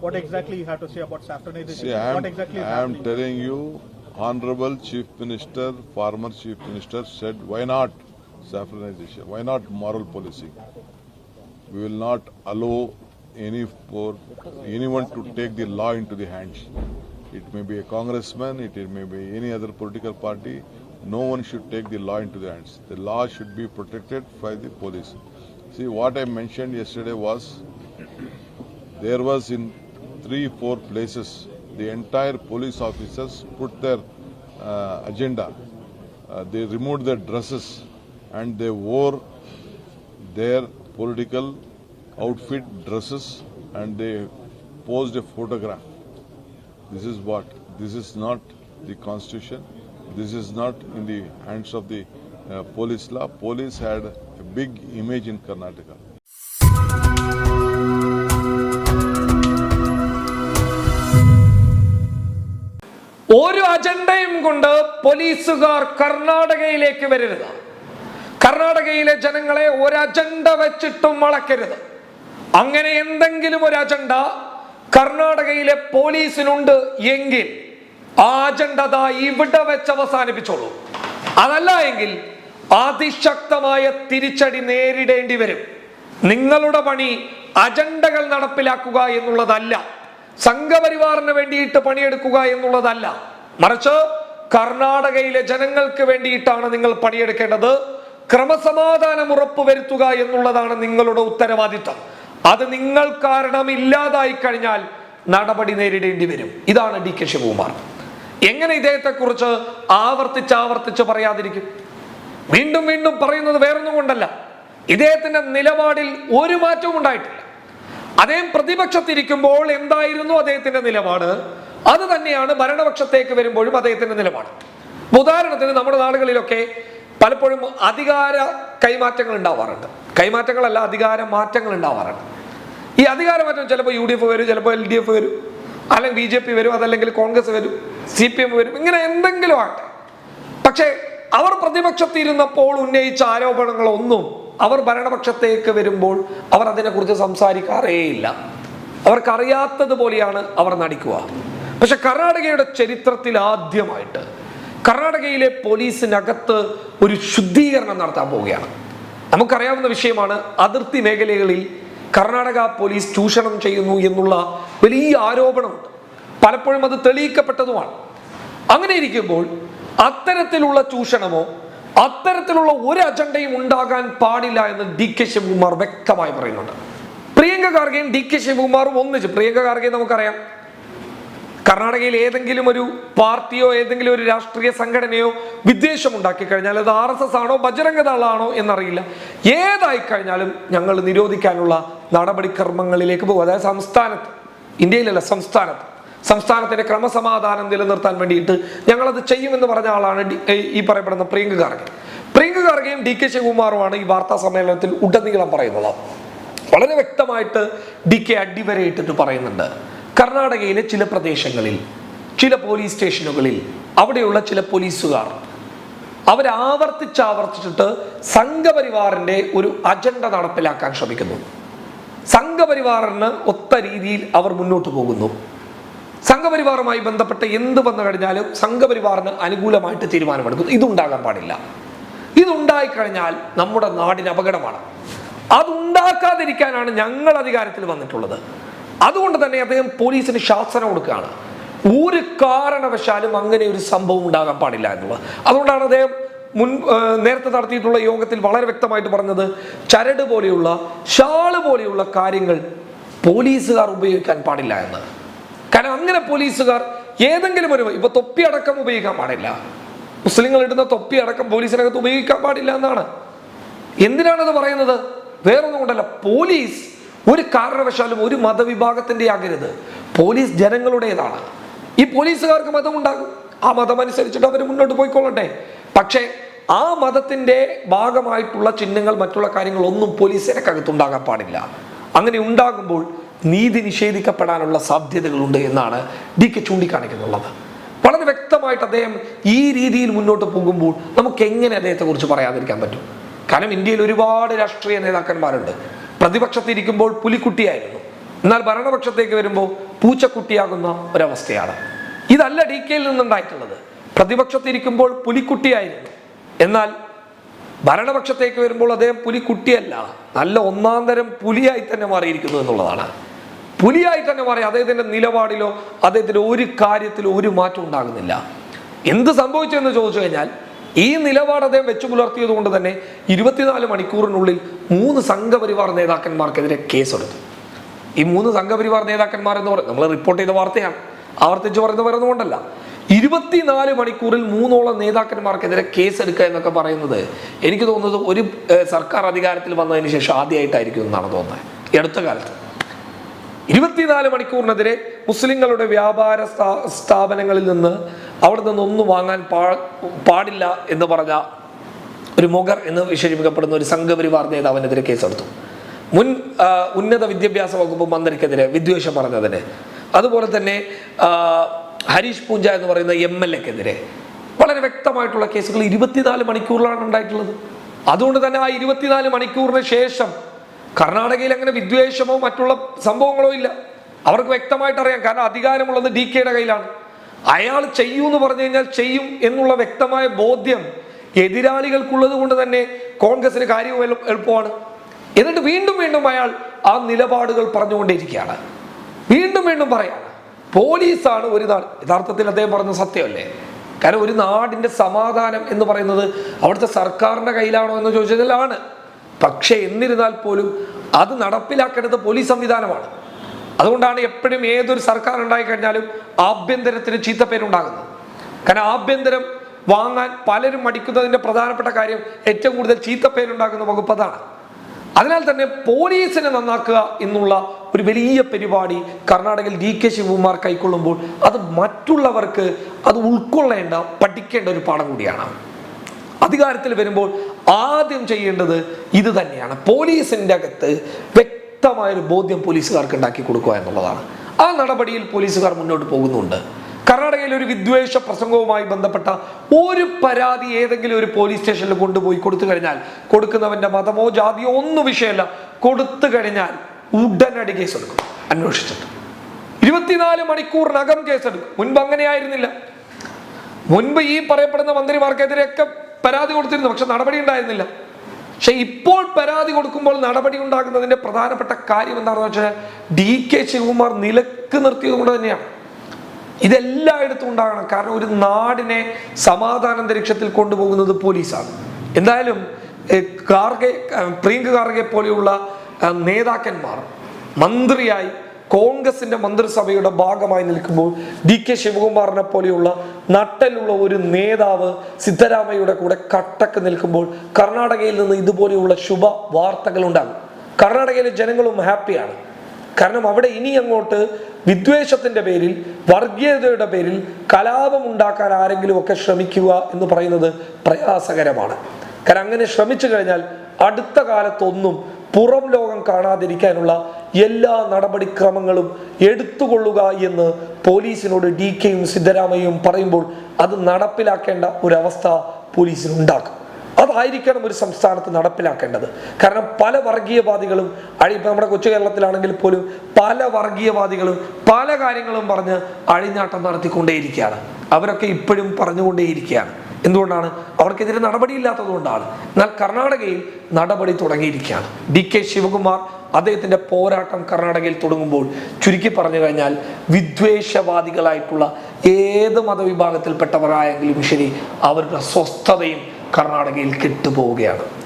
what exactly you have to say about saffronization? See, I am, what exactly is I am telling you, Honorable Chief Minister, former Chief Minister said, why not saffronization? Why not moral policing? We will not allow any for anyone to take the law into the hands. It may be a congressman, it may be any other political party. No one should take the law into the hands. The law should be protected by the police. See, what I mentioned yesterday was there was in three, four places, the entire police officers put their uh, agenda. Uh, they removed their dresses and they wore their political outfit dresses and they posed a photograph. This is what? This is not the constitution. This is not in the hands of the uh, police law. Police had a big image in Karnataka. ഒരു അജണ്ടയും കൊണ്ട് പോലീസുകാർ കർണാടകയിലേക്ക് വരരുത്. കർണാടകയിലെ ജനങ്ങളെ ഒരു agenda വെച്ചിട്ടും വളക്കരുത്. അങ്ങനെ എന്തെങ്കിലും ഒരു അജണ്ട കർണാടകയിലെ പോലീസിനുണ്ട് എങ്കിൽ ആ അജണ്ട ഇവിടെ വെച്ച് അവസാനിപ്പിച്ചോളൂ. അതല്ല എങ്കിൽ അതിശക്തമായ തിരിച്ചടി നേരിടേണ്ടി വരും. നിങ്ങളുടെ പണി അജണ്ടകൾ നടപ്പിലാക്കുക എന്നുള്ളതല്ല. സംഘപരിവാറിന് വേണ്ടിയിട്ട് പണിയെടുക്കുക എന്നുള്ളതല്ല. മറിച്ച് കർണാടകയിലെ ജനങ്ങൾക്ക് വേണ്ടിയിട്ടാണ് നിങ്ങൾ പണിയെടുക്കേണ്ടത്. ക്രമസമാധാനം ഉറപ്പുവരുത്തുക എന്നുള്ളതാണ് നിങ്ങളുടെ ഉത്തരവാദിത്തം. അത് നിങ്ങൾ കാരണം ഇല്ലാതായി കഴിഞ്ഞാൽ നടപടി നേരിടേണ്ടി വരും. ഇതാണ് ഡി കെ ശിവകുമാർ. എങ്ങനെ ഇദ്ദേഹത്തെ കുറിച്ച് ആവർത്തിച്ച് ആവർത്തിച്ച് പറയാതിരിക്കും? വീണ്ടും വീണ്ടും പറയുന്നത് വേറൊന്നും കൊണ്ടല്ല. ഇദ്ദേഹത്തിന്റെ നിലപാടിൽ ഒരു മാറ്റവും ഉണ്ടായിട്ടില്ല. അദ്ദേഹം പ്രതിപക്ഷത്തിരിക്കുമ്പോൾ എന്തായിരുന്നു അദ്ദേഹത്തിന്റെ നിലപാട്? അത് തന്നെയാണ് ഭരണപക്ഷത്തേക്ക് വരുമ്പോഴും അദ്ദേഹത്തിന്റെ നിലപാട്. ഉദാഹരണത്തിന് നമ്മുടെ നാടുകളിലൊക്കെ പലപ്പോഴും അധികാര കൈമാറ്റങ്ങൾ ഉണ്ടാവാറുണ്ട്. കൈമാറ്റങ്ങളല്ല അധികാര മാറ്റങ്ങൾ ഉണ്ടാവാറുണ്ട്. ഈ അധികാര മാറ്റം ചിലപ്പോൾ യു ഡി എഫ് വരും ചിലപ്പോൾ എൽ ഡി എഫ് വരും അല്ലെങ്കിൽ ബി ജെ പി വരും അതല്ലെങ്കിൽ കോൺഗ്രസ് വരും സി പി എം വരും ഇങ്ങനെ എന്തെങ്കിലും ആകട്ടെ. പക്ഷേ അവർ പ്രതിപക്ഷത്തിരുന്നപ്പോൾ ഉന്നയിച്ച ആരോപണങ്ങളൊന്നും അവർ ഭരണപക്ഷത്തേക്ക് വരുമ്പോൾ അവർ അതിനെക്കുറിച്ച് സംസാരിക്കാറേയില്ല. അവർക്കറിയാത്തതുപോലെയാണ് അവർ നടിക്കുക. പക്ഷെ കർണാടകയുടെ ചരിത്രത്തിൽ ആദ്യമായിട്ട് കർണാടകയിലെ പോലീസിനകത്ത് ഒരു ശുദ്ധീകരണം നടത്താൻ പോവുകയാണ്. നമുക്കറിയാവുന്ന വിഷയമാണ് അതിർത്തി മേഖലകളിൽ കർണാടക പോലീസ് ചൂഷണം ചെയ്യുന്നു എന്നുള്ള വലിയ ആരോപണമുണ്ട്. പലപ്പോഴും അത് തെളിയിക്കപ്പെട്ടതുമാണ്. അങ്ങനെ ഇരിക്കുമ്പോൾ അത്തരത്തിലുള്ള ചൂഷണമോ അത്തരത്തിലുള്ള ഒരു അജണ്ടയും ഉണ്ടാകാൻ പാടില്ല എന്ന് ഡി കെ ശിവകുമാർ വ്യക്തമായി പറയുന്നുണ്ട്. പ്രിയങ്ക ഖാർഗെയും ഡി കെ ശിവകുമാറും ഒന്നിച്ച്. പ്രിയങ്ക ഖാർഗെ നമുക്കറിയാം. കർണാടകയിൽ ഏതെങ്കിലും ഒരു പാർട്ടിയോ ഏതെങ്കിലും ഒരു രാഷ്ട്രീയ സംഘടനയോ വിദ്വേഷം ഉണ്ടാക്കി കഴിഞ്ഞാൽ അത് ആർ എസ് എസ് ആണോ ബജരംഗ ദളാണോ എന്നറിയില്ല. ഏതായി കഴിഞ്ഞാലും ഞങ്ങൾ നിരോധിക്കാനുള്ള നടപടിക്രമങ്ങളിലേക്ക് പോകും. അതായത് സംസ്ഥാനത്ത് ഇന്ത്യയിലല്ല സംസ്ഥാനത്ത്. സംസ്ഥാനത്തിന്റെ ക്രമസമാധാനം നിലനിർത്താൻ വേണ്ടിയിട്ട് ഞങ്ങളത് ചെയ്യുമെന്ന് പറഞ്ഞ ആളാണ് ഈ പറയപ്പെടുന്ന പ്രിയങ്ക ഖാർഗെ പ്രിയങ്ക ഖാർഗെയും ഡി കെ ശിവകുമാറുമാണ് ഈ വാർത്താ സമ്മേളനത്തിൽ ഉടനീളം പറയുന്നത്. വളരെ വ്യക്തമായിട്ട് ഡി കെ അടിവരയിട്ടിട്ട് പറയുന്നുണ്ട്. കർണാടകയിലെ ചില പ്രദേശങ്ങളിൽ ചില പോലീസ് സ്റ്റേഷനുകളിൽ അവിടെയുള്ള ചില പോലീസുകാർ അവരാവർത്തിച്ചാവർത്തിച്ചിട്ട് സംഘപരിവാറിന്റെ ഒരു അജണ്ട നടപ്പിലാക്കാൻ ശ്രമിക്കുന്നു. സംഘപരിവാറിന് ഒത്ത രീതിയിൽ അവർ മുന്നോട്ട് പോകുന്നു. സംഘപരിവാറുമായി ബന്ധപ്പെട്ട് എന്ത് വന്നു കഴിഞ്ഞാലും സംഘപരിവാറിന് അനുകൂലമായിട്ട് തീരുമാനമെടുക്കുന്നു. ഇതുണ്ടാകാൻ പാടില്ല. ഇതുണ്ടായിക്കഴിഞ്ഞാൽ നമ്മുടെ നാടിന് അപകടമാണ്. അതുണ്ടാക്കാതിരിക്കാനാണ് ഞങ്ങൾ അധികാരത്തിൽ വന്നിട്ടുള്ളത്. അതുകൊണ്ട് തന്നെ അദ്ദേഹം പോലീസിന് ശാസന കൊടുക്കുകയാണ്. ഒരു കാരണവശാലും അങ്ങനെ ഒരു സംഭവം ഉണ്ടാകാൻ പാടില്ല എന്നുള്ളത്. അതുകൊണ്ടാണ് അദ്ദേഹം മുൻ നേരത്തെ നടത്തിയിട്ടുള്ള യോഗത്തിൽ വളരെ വ്യക്തമായിട്ട് പറഞ്ഞത് ചരട് പോലെയുള്ള ഷാൾ പോലെയുള്ള കാര്യങ്ങൾ പോലീസുകാർ ഉപയോഗിക്കാൻ പാടില്ല എന്ന്. കാരണം അങ്ങനെ പോലീസുകാർ ഏതെങ്കിലും ഒരു ഇപ്പൊ തൊപ്പി അടക്കം ഉപയോഗിക്കാൻ പാടില്ല. മുസ്ലിങ്ങൾ ഇടുന്ന തൊപ്പി അടക്കം പോലീസിനകത്ത് ഉപയോഗിക്കാൻ പാടില്ല എന്നാണ്. എന്തിനാണത് പറയുന്നത്? വേറൊന്നും കൊണ്ടല്ല പോലീസ് ഒരു കാരണവശാലും ഒരു മതവിഭാഗത്തിന്റെ ആകരുത്. പോലീസ് ജനങ്ങളുടേതാണ്. ഈ പോലീസുകാർക്ക് മതമുണ്ടാകും. ആ മതം അനുസരിച്ചിട്ട് അവർ മുന്നോട്ട് പോയിക്കൊള്ളട്ടെ. പക്ഷേ ആ മതത്തിന്റെ ഭാഗമായിട്ടുള്ള ചിഹ്നങ്ങൾ മറ്റുള്ള കാര്യങ്ങളൊന്നും പോലീസിനകത്തുണ്ടാകാൻ പാടില്ല. അങ്ങനെ ഉണ്ടാകുമ്പോൾ നീതി നിഷേധിക്കപ്പെടാനുള്ള സാധ്യതകളുണ്ട് എന്നാണ് ഡി കെ ചൂണ്ടിക്കാണിക്കുന്നുള്ളത്. വളരെ വ്യക്തമായിട്ട് അദ്ദേഹം ഈ രീതിയിൽ മുന്നോട്ട് പോകുമ്പോൾ നമുക്ക് എങ്ങനെ അദ്ദേഹത്തെക്കുറിച്ച് പറയാതിരിക്കാൻ പറ്റും? കാരണം ഇന്ത്യയിൽ ഒരുപാട് രാഷ്ട്രീയ നേതാക്കന്മാരുണ്ട്. പ്രതിപക്ഷത്തിരിക്കുമ്പോൾ പുലിക്കുട്ടിയായിരുന്നു. എന്നാൽ ഭരണപക്ഷത്തേക്ക് വരുമ്പോൾ പൂച്ചക്കുട്ടിയാകുന്ന ഒരവസ്ഥയാണ്. ഇതല്ല ഡി കെയിൽ നിന്നുണ്ടായിട്ടുള്ളത്. പ്രതിപക്ഷത്തിരിക്കുമ്പോൾ പുലിക്കുട്ടിയായിരുന്നു. എന്നാൽ ഭരണപക്ഷത്തേക്ക് വരുമ്പോൾ അദ്ദേഹം പുലിക്കുട്ടിയല്ല. നല്ല ഒന്നാം തരം പുലിയായി തന്നെ മാറിയിരിക്കുന്നു എന്നുള്ളതാണ്. പുലിയായി തന്നെ പറയാം അദ്ദേഹത്തിന്റെ നിലപാടിലോ അദ്ദേഹത്തിന്റെ ഒരു കാര്യത്തിലോ ഒരു മാറ്റം ഉണ്ടാകുന്നില്ല. എന്ത് സംഭവിച്ചെന്ന് ചോദിച്ചു കഴിഞ്ഞാൽ ഈ നിലപാട് അദ്ദേഹം വെച്ചു പുലർത്തിയത് കൊണ്ട് തന്നെ ഇരുപത്തിനാല് മണിക്കൂറിനുള്ളിൽ മൂന്ന് സംഘപരിവാർ നേതാക്കന്മാർക്കെതിരെ കേസെടുത്തു. ഈ മൂന്ന് സംഘപരിവാർ നേതാക്കന്മാർ എന്ന് പറയുന്നത് നമ്മൾ റിപ്പോർട്ട് ചെയ്ത വാർത്തയാണ്. ആവർത്തിച്ച് പറയുന്നത് വരുന്നത് കൊണ്ടല്ല ഇരുപത്തിനാല് മണിക്കൂറിൽ മൂന്നോളം നേതാക്കന്മാർക്കെതിരെ കേസെടുക്കുക എന്നൊക്കെ പറയുന്നത് എനിക്ക് തോന്നുന്നത് ഒരു സർക്കാർ അധികാരത്തിൽ വന്നതിന് ശേഷം ആദ്യമായിട്ടായിരിക്കും എന്നാണ് തോന്നുന്നത്. അടുത്ത കാലത്ത്. ഇരുപത്തിനാല് മണിക്കൂറിനെതിരെ മുസ്ലിങ്ങളുടെ വ്യാപാര സ്ഥാ- സ്ഥാപനങ്ങളിൽ നിന്ന് അവിടെ നിന്ന് ഒന്നും വാങ്ങാൻ പാടില്ല എന്ന് പറഞ്ഞ ഒരു മുഗർ എന്ന് വിശേഷിപ്പിക്കപ്പെടുന്ന ഒരു സംഘപരിവാർ നേതാവിനെതിരെ കേസെടുത്തു. മുൻ ഉന്നത വിദ്യാഭ്യാസ വകുപ്പ് മന്ത്രിക്കെതിരെ വിദ്വേഷം പറഞ്ഞതിന്. അതുപോലെ തന്നെ ഹരീഷ് പൂഞ്ച എന്ന് പറയുന്ന എം എൽ എക്കെതിരെ. വളരെ വ്യക്തമായിട്ടുള്ള കേസുകൾ ഇരുപത്തിനാല് മണിക്കൂറിലാണ് ഉണ്ടായിട്ടുള്ളത്. അതുകൊണ്ട് തന്നെ ആ ഇരുപത്തിനാല് മണിക്കൂറിന് ശേഷം കർണാടകയിൽ അങ്ങനെ വിദ്വേഷമോ മറ്റുള്ള സംഭവങ്ങളോ ഇല്ല. അവർക്ക് വ്യക്തമായിട്ട് അറിയാം. കാരണം അധികാരമുള്ളത് ഡി കെയുടെ കയ്യിലാണ്. അയാൾ ചെയ്യൂ എന്ന് പറഞ്ഞു കഴിഞ്ഞാൽ ചെയ്യും എന്നുള്ള വ്യക്തമായ ബോധ്യം എതിരാളികൾക്കുള്ളത് കൊണ്ട് തന്നെ കോൺഗ്രസിന് കാര്യവും എളുപ്പമാണ്. എന്നിട്ട് വീണ്ടും വീണ്ടും അയാൾ ആ നിലപാടുകൾ പറഞ്ഞുകൊണ്ടേയിരിക്കുകയാണ്. വീണ്ടും വീണ്ടും പറയാണ് പോലീസാണ് ഒരു നാട് യഥാർത്ഥത്തിൽ അദ്ദേഹം പറഞ്ഞ സത്യമല്ലേ? കാരണം ഒരു നാടിന്റെ സമാധാനം എന്ന് പറയുന്നത് അവിടുത്തെ സർക്കാരിന്റെ കയ്യിലാണോ എന്ന് ചോദിച്ചാൽ ആണ് പക്ഷേ എന്നിരുന്നാൽ പോലും അത് നടപ്പിലാക്കേണ്ടത് പോലീസ് സംവിധാനമാണ്. അതുകൊണ്ടാണ് എപ്പോഴും ഏതൊരു സർക്കാർ ഉണ്ടായി കഴിഞ്ഞാലും ആഭ്യന്തരത്തിന് ചീത്തപ്പേരുണ്ടാകുന്നത് കാരണം ആഭ്യന്തരം വാങ്ങാൻ പലരും മടിക്കുന്നതിന്റെ പ്രധാനപ്പെട്ട കാര്യം ഏറ്റവും കൂടുതൽ ചീത്തപ്പേരുണ്ടാക്കുന്ന വകുപ്പ് അതാണ്. അതിനാൽ തന്നെ പോലീസിനെ നന്നാക്കുക എന്നുള്ള ഒരു വലിയ പരിപാടി കർണാടകയിൽ ഡി കെ ശിവകുമാർ കൈക്കൊള്ളുമ്പോൾ അത് മറ്റുള്ളവർക്ക് അത് ഉൾക്കൊള്ളേണ്ട പഠിക്കേണ്ട ഒരു പാഠം കൂടിയാണ്. അധികാരത്തിൽ വരുമ്പോൾ ആദ്യം ചെയ്യേണ്ടത് ഇത് തന്നെയാണ്. പോലീസിന്റെ അകത്ത് വ്യക്തമായൊരു ബോധ്യം പോലീസുകാർക്ക് ഉണ്ടാക്കി കൊടുക്കുക എന്നുള്ളതാണ്. ആ നടപടിയിൽ പോലീസുകാർ മുന്നോട്ട് പോകുന്നുണ്ട്. കർണാടകയിൽ ഒരു വിദ്വേഷ പ്രസംഗവുമായി ബന്ധപ്പെട്ട ഒരു പരാതി ഏതെങ്കിലും ഒരു പോലീസ് സ്റ്റേഷനിൽ കൊണ്ടുപോയി കൊടുത്തു കഴിഞ്ഞാൽ കൊടുക്കുന്നവന്റെ മതമോ ജാതിയോ ഒന്നും വിഷയമല്ല. കൊടുത്തു കഴിഞ്ഞാൽ ഉടനടി കേസെടുക്കും. അന്വേഷിച്ചിട്ട്. ഇരുപത്തിനാല് മണിക്കൂറിനകം കേസെടുക്കും. മുൻപ് അങ്ങനെയായിരുന്നില്ല. മുൻപ് ഈ പറയപ്പെടുന്ന മന്ത്രിമാർക്കെതിരെയൊക്കെ പരാതി കൊടുത്തിരുന്നു പക്ഷെ നടപടി ഉണ്ടായിരുന്നില്ല. പക്ഷെ ഇപ്പോൾ പരാതി കൊടുക്കുമ്പോൾ നടപടി ഉണ്ടാകുന്നതിന്റെ പ്രധാനപ്പെട്ട കാര്യം എന്താണെന്ന് വെച്ചാൽ ഡി കെ ശിവകുമാർ നിലയ്ക്ക് നിർത്തിയത് കൊണ്ട് തന്നെയാണ്. ഇതെല്ലായിടത്തും ഉണ്ടാകണം. കാരണം ഒരു നാടിനെ സമാധാന അന്തരീക്ഷത്തിൽ കൊണ്ടുപോകുന്നത് പോലീസാണ്. എന്തായാലും കാർഗെ പ്രിയങ്ക കാർഗെ പോലെയുള്ള നേതാക്കന്മാർ മന്ത്രിയായി കോൺഗ്രസിന്റെ മന്ത്രിസഭയുടെ ഭാഗമായി നിൽക്കുമ്പോൾ ഡി കെ ശിവകുമാറിനെ പോലെയുള്ള നട്ടലുള്ള ഒരു നേതാവ് സിദ്ധരാമയ്യയുടെ കൂടെ കട്ടക്ക് നിൽക്കുമ്പോൾ കർണാടകയിൽ നിന്ന് ഇതുപോലെയുള്ള ശുഭ വാർത്തകൾ ഉണ്ടാകും. കർണാടകയിലെ ജനങ്ങളും ഹാപ്പിയാണ്. കാരണം അവിടെ ഇനി അങ്ങോട്ട് വിദ്വേഷത്തിന്റെ പേരിൽ വർഗീയതയുടെ പേരിൽ കലാപം ഉണ്ടാക്കാൻ ആരെങ്കിലും ഒക്കെ ശ്രമിക്കുക എന്ന് പറയുന്നത് പ്രയാസകരമാണ്. കാരണം അങ്ങനെ ശ്രമിച്ചു കഴിഞ്ഞാൽ അടുത്ത കാലത്തൊന്നും പുറം ലോകം കാണാതിരിക്കാനുള്ള എല്ലാ നടപടിക്രമങ്ങളും എടുത്തുകൊള്ളുക എന്ന് പോലീസിനോട് ഡി കെയും സിദ്ധരാമയ്യയും പറയുമ്പോൾ അത് നടപ്പിലാക്കേണ്ട ഒരവസ്ഥ പോലീസിനുണ്ടാക്കും. അതായിരിക്കണം ഒരു സംസ്ഥാനത്ത് നടപ്പിലാക്കേണ്ടത്. കാരണം പല വർഗീയവാദികളും ഇപ്പൊ നമ്മുടെ കൊച്ചു കേരളത്തിലാണെങ്കിൽ പോലും പല വർഗീയവാദികളും പല കാര്യങ്ങളും പറഞ്ഞ് അഴിഞ്ഞാട്ടം നടത്തിക്കൊണ്ടേയിരിക്കുകയാണ്. അവരൊക്കെ ഇപ്പോഴും പറഞ്ഞുകൊണ്ടേയിരിക്കുകയാണ്. എന്തുകൊണ്ടാണ്? അവർക്കെതിരെ നടപടിയില്ലാത്തത് കൊണ്ടാണ് എന്നാൽ കർണാടകയിൽ നടപടി തുടങ്ങിയിരിക്കുകയാണ്. ഡി കെ ശിവകുമാർ അദ്ദേഹത്തിന്റെ പോരാട്ടം കർണാടകയിൽ തുടങ്ങുമ്പോൾ ചുരുക്കി പറഞ്ഞു കഴിഞ്ഞാൽ വിദ്വേഷവാദികളായിട്ടുള്ള ഏത് മതവിഭാഗത്തിൽപ്പെട്ടവരായെങ്കിലും ശരി അവരുടെ സ്വസ്ഥതയും കർണാടകയിൽ കെട്ടുപോവുകയാണ്.